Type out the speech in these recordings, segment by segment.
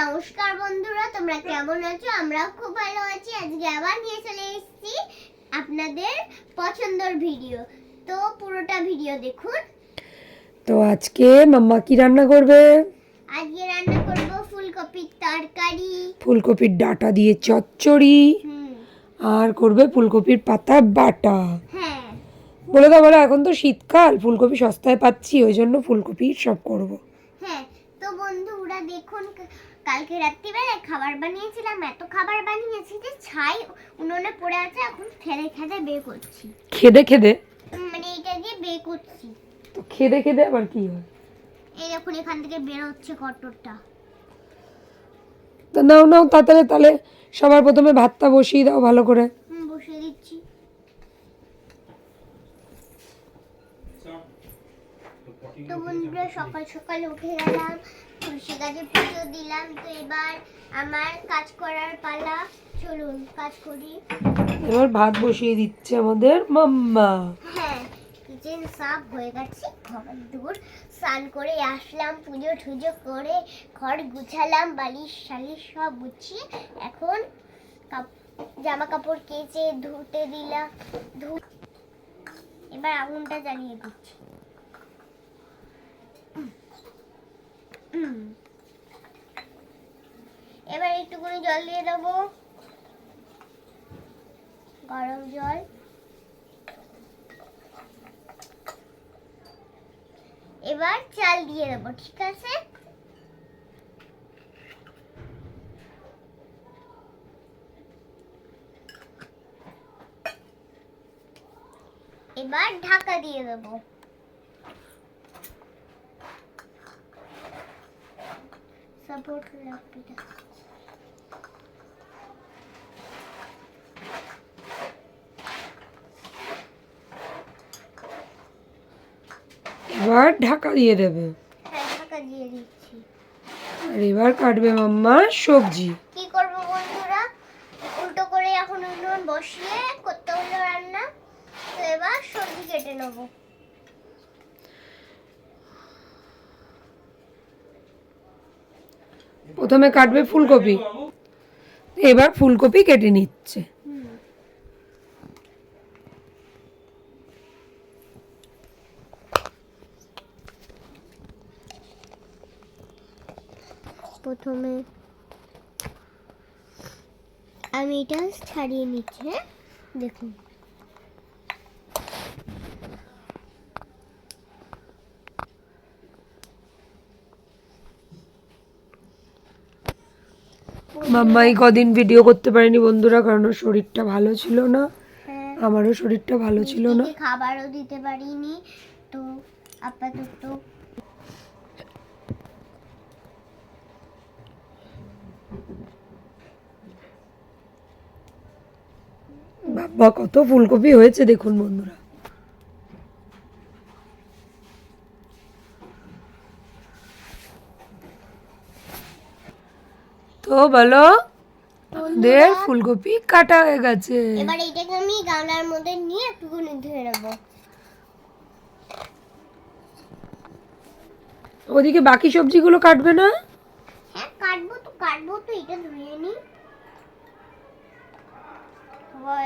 নমস্কার বন্ধুরা তোমরা কেমন আছো? আমরাও খুব ভালো আছি। আজকে আবার নিয়ে চলে এসেছি আপনাদের পছন্দের ভিডিও। তো পুরোটা ভিডিও দেখুন। তো আজকে মাম্মা কি রান্না করবে? আজকে রান্না করব ফুলকপির তরকারি। ফুলকপির ডাটা দিয়ে চচ্চড়ি। আর করবে ফুলকপির পাতা বাটা। হ্যাঁ। বলে দাও বলো এখন তো শীতকাল ফুলকপি সস্তায় পাচ্ছি ওই জন্য ফুলকপি সব করব। হ্যাঁ। তো বন্ধুরা দেখুন কালকে রাত্রিবেলায় খাবার বানিয়েছিলাম এত খাবার বানিয়েছি যে ছাই উনুনে পড়ে আছে এখন খেলে খেলে বের করছি। খেদে খেদে? মানে এটা দিয়ে বের করছি। তো খেদে খেদে আবার কি হয়? এই দেখুন এখান থেকে বের হচ্ছে কটরটা তা নাও নাও তাড়াতাড়ি তাহলে সবার প্রথমে ভাতটা বসিয়ে দাও ভালো করে। বসিয়ে দিচ্ছি। তো বন্ধুরা সকাল সকাল উঠে গেলাম তুলসী গাছে পুজো দিলাম তো এবার আমার কাজ করার পালা। চলুন কাজ করি। এবার ভাত বসিয়ে দিচ্ছে আমাদের মাম্মা। হ্যাঁ কিচেন সাফ হয়ে গেছে ঘর দূর স্নান করে আসলাম পুজো টুজো করে ঘর গুছালাম বালিশ শালিশ সব গুছিয়ে এখন জামা কাপড় কেচে ধুতে দিলাম ধু এবার আগুনটা জ্বালিয়ে দিচ্ছি। এবার একটুখানি জল দিয়ে দেবো। গরম জল। এবার চাল দিয়ে দেবো, ঠিক আছে? এবার ঢাকা দিয়ে দেবো। সাপোর্ট লাগবে এবার ঢাকা দিয়ে দেবে ঢাকা দিয়ে দিচ্ছি আর এবার কাটবে মাম্মা সবজি কি করব বন্ধুরা উল্টো করে এখন উনুন বসিয়ে করতে হলো রান্না তো এবার সবজি কেটে নেব প্রথমে কাটবে ফুলকপি। এবার ফুলকপি কেটে নিচ্ছে। প্রথমে আমি এটা ছাড়িয়ে নিচ্ছি হ্যাঁ? দেখুন। মাম্মা এই কদিন ভিডিও করতে পারেনি বন্ধুরা কারণ ওর শরীরটা ভালো ছিল না। হ্যাঁ। আমারও শরীরটা ভালো ছিল না। খাবারও দিতে পারিনি। তো আপাতত বাবা কত ফুলকপি হয়েছে দেখুন বন্ধুরা। বলো। আমাদের ফুলকপি কাটা হয়ে গেছে। এবার এইটাকে আমি গামলার মধ্যে নিয়ে একটুখানি ধুয়ে নেব। ওদিকে বাকি সবজিগুলো কাটবে না? হ্যাঁ কাটবো তো কাটবো তো এটা ধুয়ে নি।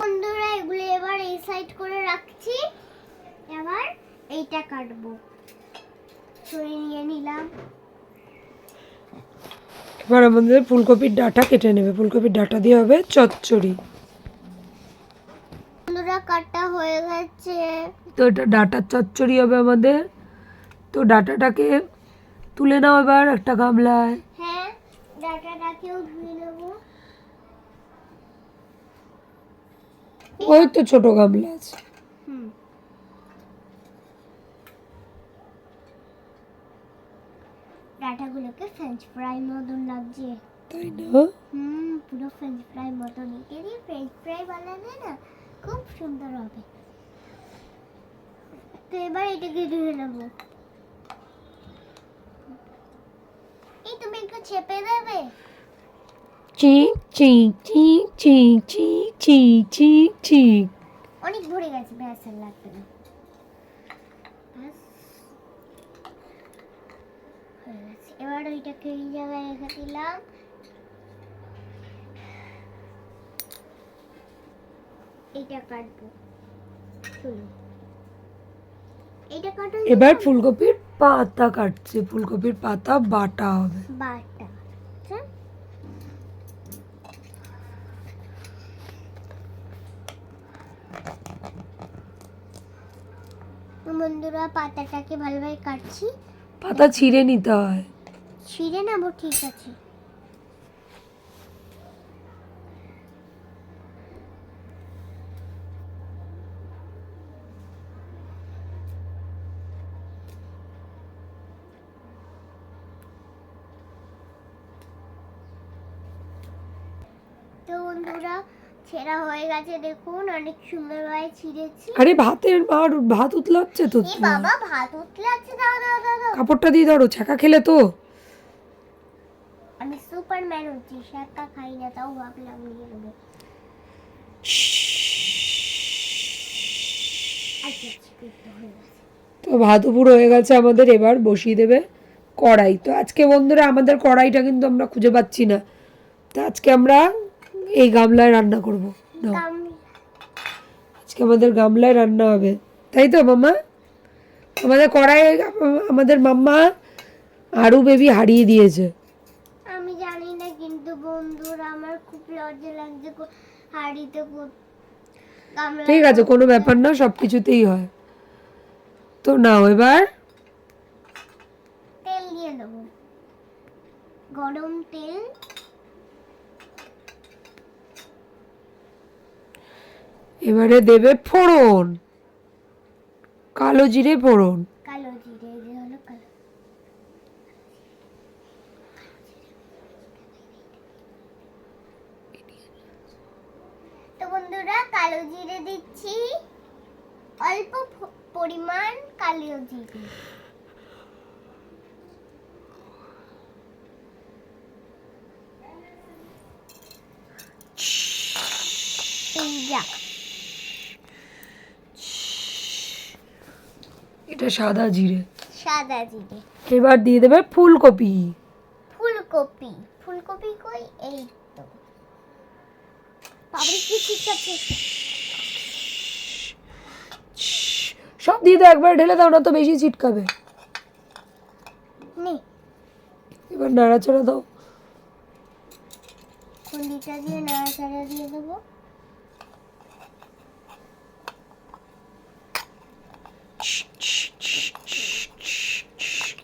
বন্ধুরা এগুলো এবার এই সাইড করে রাখছি। এবার এইটা কাটবো। ছুরি নিয়ে নিলাম। এবার আমাদের ফুলকপির ডাটা কেটে নেবে। ফুলকপির ডাটা দিয়ে হবে চচ্চড়ি। কাটা হয়ে গেছে। তো এটা ডাটার চচ্চড়ি হবে আমাদের। তো ডাটাটাকে তুলে নাও এবার একটা গামলায়। হ্যাঁ ডাটাটাকেও ধুয়ে নেব। ওই তো ছোট গামলা আছে। হুম। ডাটাগুলোকে ফ্রেঞ্চ ফ্রাই মতন লাগছে। তাই না? হুম পুরো ফ্রেঞ্চ ফ্রাই মতন। এটা দিয়ে ফ্রেঞ্চ ফ্রাই বানালে না খুব সুন্দর হবে। তো এবার এটাকে ধুয়ে নেব। এই তুমি একটু চেপে দেবে? চিক চিক চিক চিক চিক চিক চিক চিক অনেক ভরে গেছে ব্যাস লাগবে না ব্যাস। হয়ে গেছে এবার ওইটাকে এই জায়গায় রেখে দিলাম এইটা কাটবো এবার ফুলকপির পাতা কাটছে। ফুলকপির পাতা বাটা হবে। বাটা। আচ্ছা। বন্ধুরা পাতাটাকে ভালোভাবে কাটছি। পাতা ছিঁড়ে নিতে হয়। ছিঁড়ে নেব ঠিক আছে। তো বন্ধুরা ছেঁড়া হয়ে গেছে দেখুন অনেক সুন্দর সুন্দরভাবে ছিঁড়েছি। আরে ভাতের আর ভাত উতলাচ্ছে তো। বাবা ভাত দাও দাও দাও দাও কাপড়টা দিয়ে ধরো ছাকা খেলে তো। আমি সুপারম্যান হচ্ছি শাকা খাই না তাও ভাবলাম নিয়ে নেব তো ভাত পুরো হয়ে গেছে আমাদের এবার বসিয়ে দেবে কড়াই তো আজকে বন্ধুরা আমাদের কড়াইটা কিন্তু আমরা খুঁজে পাচ্ছি না তো আজকে আমরা এই গামলায় রান্না করব গাম- আজকে আমাদের গামলায় রান্না হবে তাই তো মাম্মা আমাদের কড়াই আমাদের মাম্মা আরু বেবি হারিয়ে দিয়েছে লজ্জা লাগছে হাঁড়িতে ঠিক আছে কোনো ব্যাপার না সব কিছুতেই হয়। তো নাও এবার। তেল দিয়ে দেবো। গরম তেল। এবারে দেবে ফোড়ন। কালো জিরে ফোড়ন কালো জিরে এই যে হলো কালো তো বন্ধুরা কালো জিরে দিচ্ছি। অল্প পরিমাণ কালো জিরে। এটা সাদা জিরে। সাদা জিরে। এবার দিয়ে দেবে ফুলকপি। ফুলকপি। ফুলকপি কই? এই তো পাবলিক কি ঠিক আছে সব দিয়ে দাও একবার ঢেলে দাও না তো বেশি ছিটকাবে। এবার নাড়াচাড়া দাও। খুন্ডিটা দিয়ে নাড়াচাড়া দিয়ে দেবো।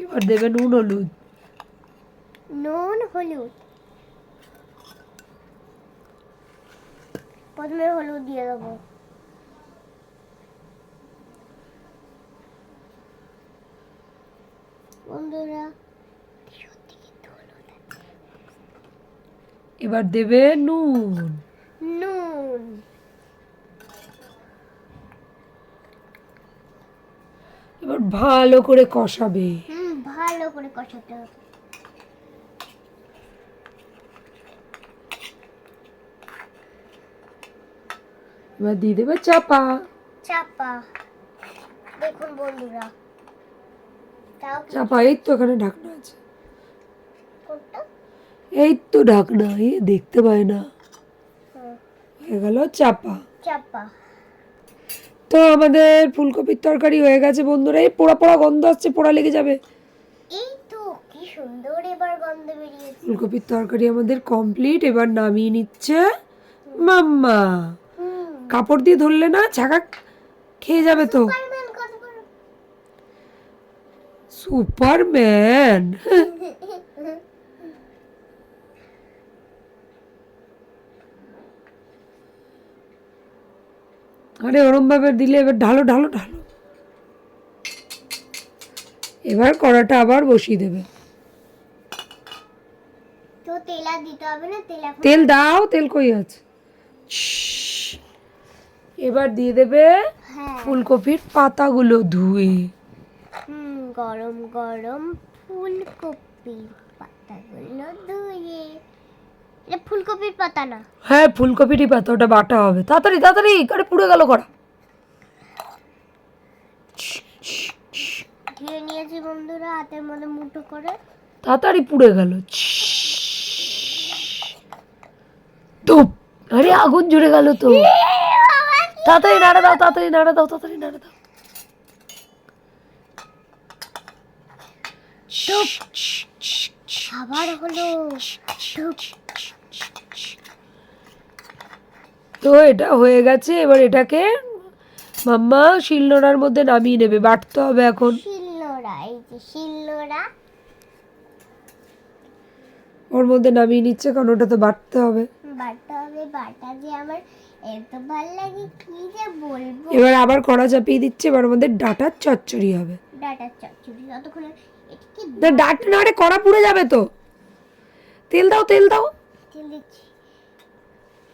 এবার দেবে নুন হলুদ। নুন হলুদ। প্রথমে হলুদ দিয়ে দেবো। বন্ধুরা। এবার দেবে নুন। নুন। এবার ভালো করে কষাবে। হুম ভালো করে কষাতে হবে। এবার দিয়ে দেবে চাপা। চাপা। দেখুন বন্ধুরা চাপা এই তো এখানে ঢাকনা আছে। এই তো ঢাকনা এই দেখতে পায় না। হয়ে গেল চাপা। চাপা। তো আমাদের ফুলকপির তরকারি হয়ে গেছে বন্ধুরা এই পোড়া পোড়া গন্ধ আসছে পোড়া লেগে যাবে। এই তো কি সুন্দর এবার গন্ধ বেরিয়েছে। ফুলকপির তরকারি আমাদের কমপ্লিট এবার নামিয়ে নিচ্ছে মাম্মা। কাপড় দিয়ে ধরলে না ছাকা খেয়ে যাবে তো। সুপারম্যান আরে ওরম ভাবে দিলে এবার ঢালো ঢালো ঢালো। এবার কড়াটা আবার বসিয়ে দেবে। তেল দাও তেল কই আছে। এবার দিয়ে দেবে হ্যাঁ। ফুলকপির পাতাগুলো ধুয়ে। গরম গরম ফুলকপি পাতাগুলো ধুয়ে। এটা ফুলকপির পাতা না। হ্যাঁ ফুলকপিরই পাতা ওটা বাটা হবে। তাড়াতাড়ি তাড়াতাড়ি আরে পুড়ে গেল কড়া ধুয়ে নিয়েছি বন্ধুরা হাতের মধ্যে মুঠো করে। তাড়াতাড়ি পুড়ে গেল। ধুপ। আরে আগুন জুড়ে গেল তো। তাড়াতাড়ি নাড়া দাও তাড়াতাড়ি নাড়া দাও তাড়াতাড়ি নাড়া দাও। আবার হলো। তো এটা হয়ে গেছে এবার এটাকে মাম্মা শিলনোড়ার মধ্যে নামিয়ে নেবে বাটতে হবে এখন। শিলনোড়া এই যে শিলনোড়া। ওর মধ্যে নামিয়ে নিচ্ছে কারণ ওটা তো বাটতে হবে। বাটা হবে বাটা যে আমার এত ভালো লাগে কি যে বলব? এবার আবার কড়া চাপিয়ে দিচ্ছে এবার আমাদের ডাটার চচ্চড়ি হবে। ডাটার চচ্চড়ি যতক্ষণে এটা কি না ডাটা না আরে কড়া পুড়ে যাবে তো। তেল দাও তেল দাও। তেল দিচ্ছি।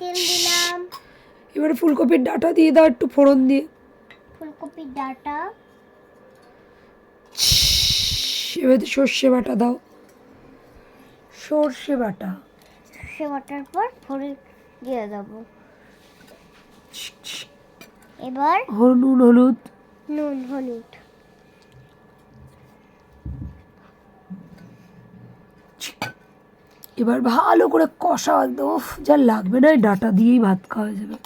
তেল দিলাম। এবারে ফুলকপির ডাটা দিয়ে দাও একটু ফোড়ন দিয়ে। ফুলকপির ডাটা। এবারে সর্ষে বাটা দাও। সর্ষে বাটা। সে বাটার পর ফোড়ন দিয়ে দেবো। এবার নুন হলুদ। নুন হলুদ। এবার ভালো করে কষা একদম। উফ, যা লাগবে না ডাটা দিয়েই ভাত খাওয়া যাবে।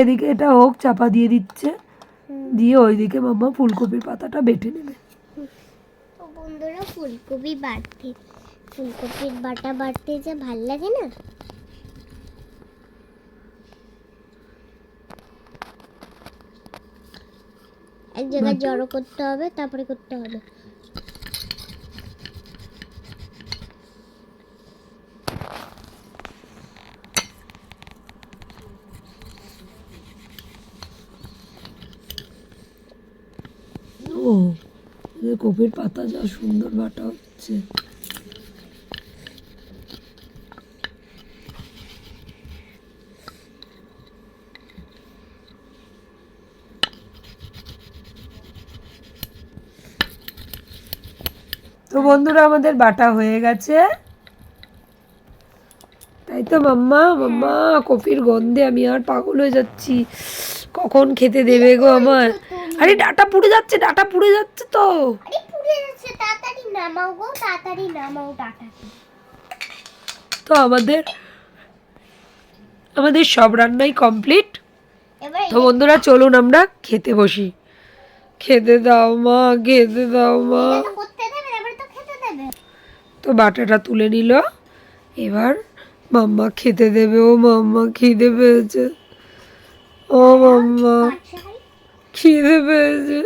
এদিকে এটা হোক চাপা দিয়ে দিচ্ছে। দিয়ে ওইদিকে মাম্মা ফুলকপির পাতাটা বেটে নেবে। বন্ধুরা ফুলকপি বাটতে ফুলকপির বাটা বাটতে যা ভালো লাগে না? এক জায়গায় জড়ো করতে হবে তারপরে করতে হবে। ও কপির পাতা যা সুন্দর বাটা হচ্ছে। তো বন্ধুরা আমাদের বাটা হয়ে গেছে। তাই তো মাম্মা মাম্মা কপির গন্ধে আমি আর পাগল হয়ে যাচ্ছি। কখন খেতে দেবে গো আমার আরে ডাটা পুড়ে যাচ্ছে ডাটা পুড়ে যাচ্ছে তো। আরে পুড়ে যাচ্ছে তাড়াতাড়ি নামাও গো তাড়াতাড়ি নামাও ডাটা তো আমাদের আমাদের সব রান্নাই কমপ্লিট। তো বন্ধুরা চলুন আমরা খেতে বসি। খেতে দাও মা খেতে দাও মা এটা তো করতে দেবে এবার তো খেতে দেবে তো বাটাটা তুলে নিল। এবার মাম্মা খেতে দেবে ও মাম্মা খিদে পেয়েছে। ও মাম্মা খিদে পেয়েছে।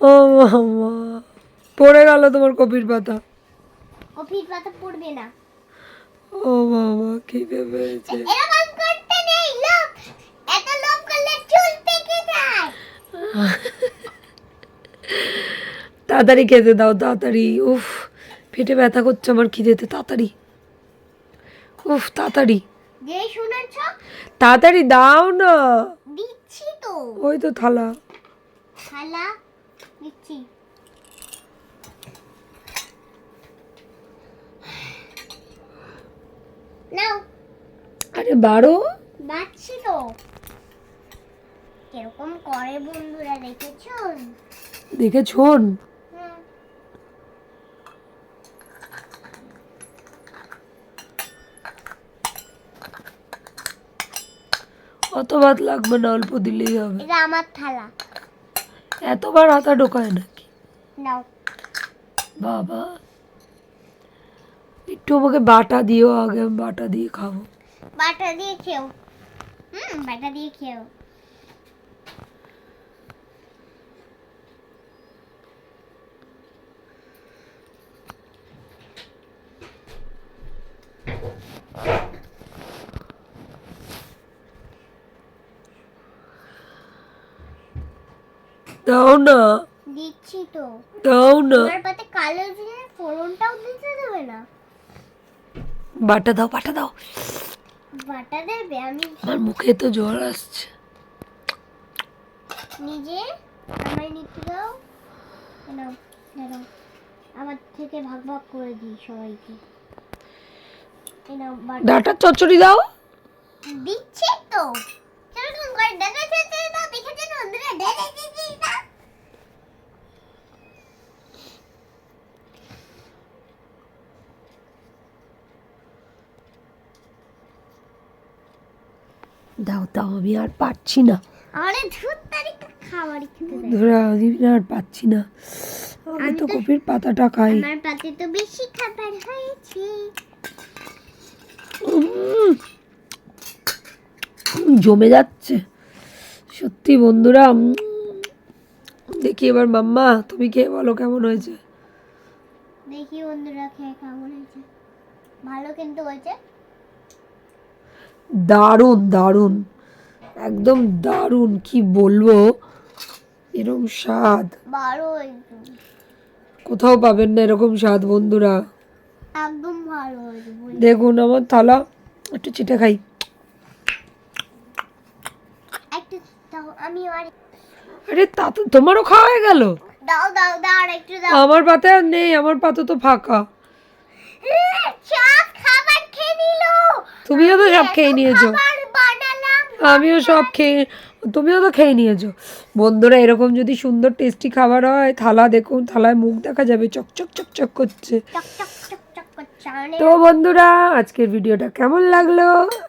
ও মাম্মা পড়ে গেল তোমার কপির পাতা। কফির পাতা পড়বে না। ও মামা খিদে পেয়েছে। এরকম করতে নেই লোক। এত লোভ করলে চুল পেকে যায়। তাড়াতাড়ি খেতে দাও তাড়াতাড়ি। উফ পেটে ব্যথা করছে আমার খিদেতে তাড়াতাড়ি। উফ তাড়াতাড়ি। তাড়াতাড়ি দাও না। দিচ্ছি তো। ওই তো থালা। খালা দিচ্ছি। নাও। আরে বারো? বাচ্ছি তো। কীরকম করে বন্ধুরা দেখেছ? দেখে শোন হুম অত ভাত লাগবে না অল্প দিলেই হবে। এটা আমার থালা। এতবার হাতা ঢোকায় নাকি? নাও। বাবা। একটু আমাকে বাটা দিও আগে বাটা দিয়ে খাব। বাটা দিয়ে খেও। হুম বাটা দিয়ে খেও। দাও না। দিচ্ছি তো। দাও না। তোমার পাতে কালো দিয়ে ফোড়নটাও দিতে দেবে না। বাটা দাও বাটা দাও। বাটা দেবে আমি আমার মুখে তো জল আসছে। নিজে আমায় নিতে দাও। নাও দাঁড়াও আমার থেকে ভাগ ভাগ করে দিই সবাইকে। নাও ডাটার চচ্চড়ি দাও। দিচ্ছে তো। কীরকম খাবার দেখা দাও দাও আমি আর পারছি না। আরে ধুর তারিখ খাবার আমি আর পাচ্ছি না। আমি তো- কপির পাতাটা খাই। আমার পাতে তো বেশি খাবার হয়েছে। জমে যাচ্ছে। সত্যি বন্ধুরা দেখি এবার মাম্মা তুমি খেয়ে বলো কেমন হয়েছে? দেখি বন্ধুরা খেয়ে কেমন হয়েছে। ভালো কিন্তু হয়েছে। দারুণ দারুণ। একদম দারুণ কি বলব? এরকম স্বাদ। কোথাও পাবেন না এরকম স্বাদ বন্ধুরা। একদম ভালো দেখুন আমার থালা একটু চিটে খাই একটু দাও আমি আর আরে তা তো তোমারও খাওয়া হয়ে গেল? দাও দাও দাও আর একটু দাও। আমার পাতে আর নেই আমার পাতে তো ফাঁকা। সব খাবার খেয়ে নিল। তুমিও তো সব খেয়ে নিয়েছো। আমিও সব খেয়ে তুমিও তো খেয়ে নিয়েছো। বন্ধুরা এরকম যদি সুন্দর টেস্টি খাবার হয় থালা দেখুন থালায় মুখ দেখা যাবে চকচক চকচক করছে। চক চক চক চক করছে তো বন্ধুরা আজকের ভিডিওটা কেমন লাগল?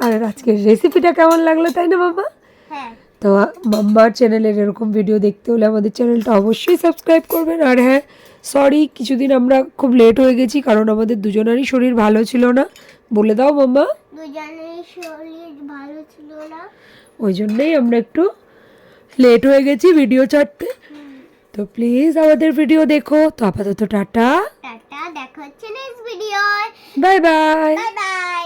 আর আজকের রেসিপিটা কেমন লাগল তাই না মাম্মা হ্যাঁ। তো মাম্মার চ্যানেলের এরকম ভিডিও দেখতে হলে আমাদের চ্যানেলটা অবশ্যই সাবস্ক্রাইব করবেন। আর হ্যাঁ সরি কিছুদিন আমরা খুব লেট হয়ে গেছি কারণ আমাদের দুজনেরই শরীর ভালো ছিল না। বলে দাও মাম্মা। শরীর ভালো ছিল না। ওই জন্যই আমরা একটু লেট হয়ে গেছি ভিডিও ছাড়তে। তো প্লিজ আমাদের ভিডিও দেখো। তো আপাতত টাটা। টাটা দেখা হচ্ছে next video bye bye bye bye